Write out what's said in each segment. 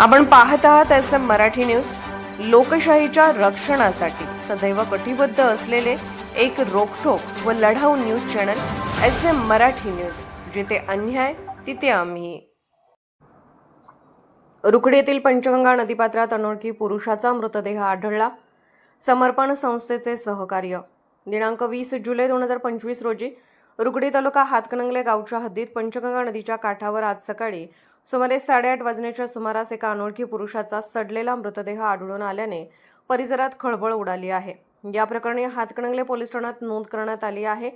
आपण पाहत आहात एस एम मराठी न्यूज. लोकशाहीच्या रक्षणासाठी सदैव कटिबद्ध असलेले एक रोखोक व लढाऊ news channel S M Marathi news. जिथे अन्याय तिथे आम्ही. रुकडी येथील पंचगंगा नदीपात्रात अनोळखी पुरुषाचा मृतदेह आढळला. समर्पण संस्थेचे सहकार्य. दिनांक वीस जुलै दोन हजार पंचवीस रोजी रुकडी तालुका हातकणंगले गावच्या हद्दीत पंचगंगा नदीच्या काठावर आज सकाळी सुमारे साडेआठ वाजण्याच्या सुमारास एका अनोळखी पुरुषाचा सडलेला मृतदेह आढळून आल्याने परिसरात खळबळ उडाली आहे. या प्रकरणी हातकणंगले पोलीस ठाण्यात नोंद करण्यात आली आहे.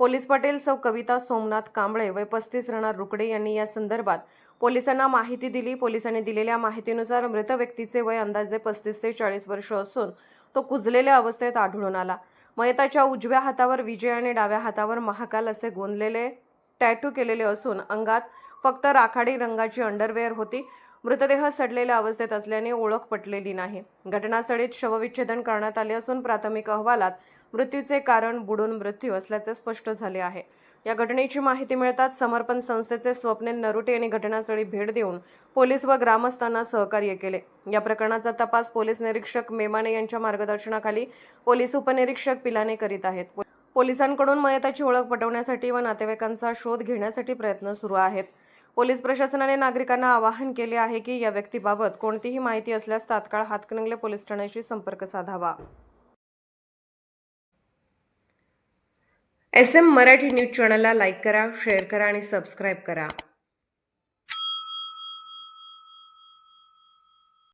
पोलीस पाटील सौ कविता सोमनाथ कांबळे वय पस्तीस राहणार रुकडे यांनी या संदर्भात पोलिसांना माहिती दिली. पोलिसांनी दिलेल्या माहितीनुसार मृत व्यक्तीचे वय अंदाजे पस्तीस ते चाळीस वर्ष असून तो कुजलेल्या अवस्थेत आढळून आला. मयताच्या उजव्या हातावर विजय आणि डाव्या हातावर महाकाल असे गोंदलेले टॅटू केलेले असून अंगात फक्त राखाडी रंगाची अंडरवेअर होती. मृतदेह सडलेल्या अवस्थेत असल्याने ओळख पटलेली नाही. घटनास्थळीत शवविच्छेदन करण्यात आले असून प्राथमिक अहवालात मृत्यूचे कारण बुडून मृत्यू असल्याचे स्पष्ट झाले आहे. या घटनेची माहिती मिळताच समर्पण संस्थेचे स्वप्ने नरुटे यांनी घटनास्थळी भेट देऊन पोलीस व ग्रामस्थांना सहकार्य केले. या प्रकरणाचा तपास पोलीस निरीक्षक मेमाने यांच्या मार्गदर्शनाखाली पोलीस उपनिरीक्षक पिलाने करीत आहेत. पोलिसांकडून मयताची ओळख पटवण्यासाठी व नातेवाईकांचा शोध घेण्यासाठी प्रयत्न सुरू आहेत. पोलीस प्रशासनाने नागरिकांना आवाहन केले आहे की या व्यक्तीबाबत कोणतीही माहिती असल्यास तात्काळ हातकणंगले पोलीस ठाण्याशी संपर्क साधावा. एस एम मराठी न्यूज चॅनलला लाईक करा शेअर करा आणि सबस्क्राईब करा.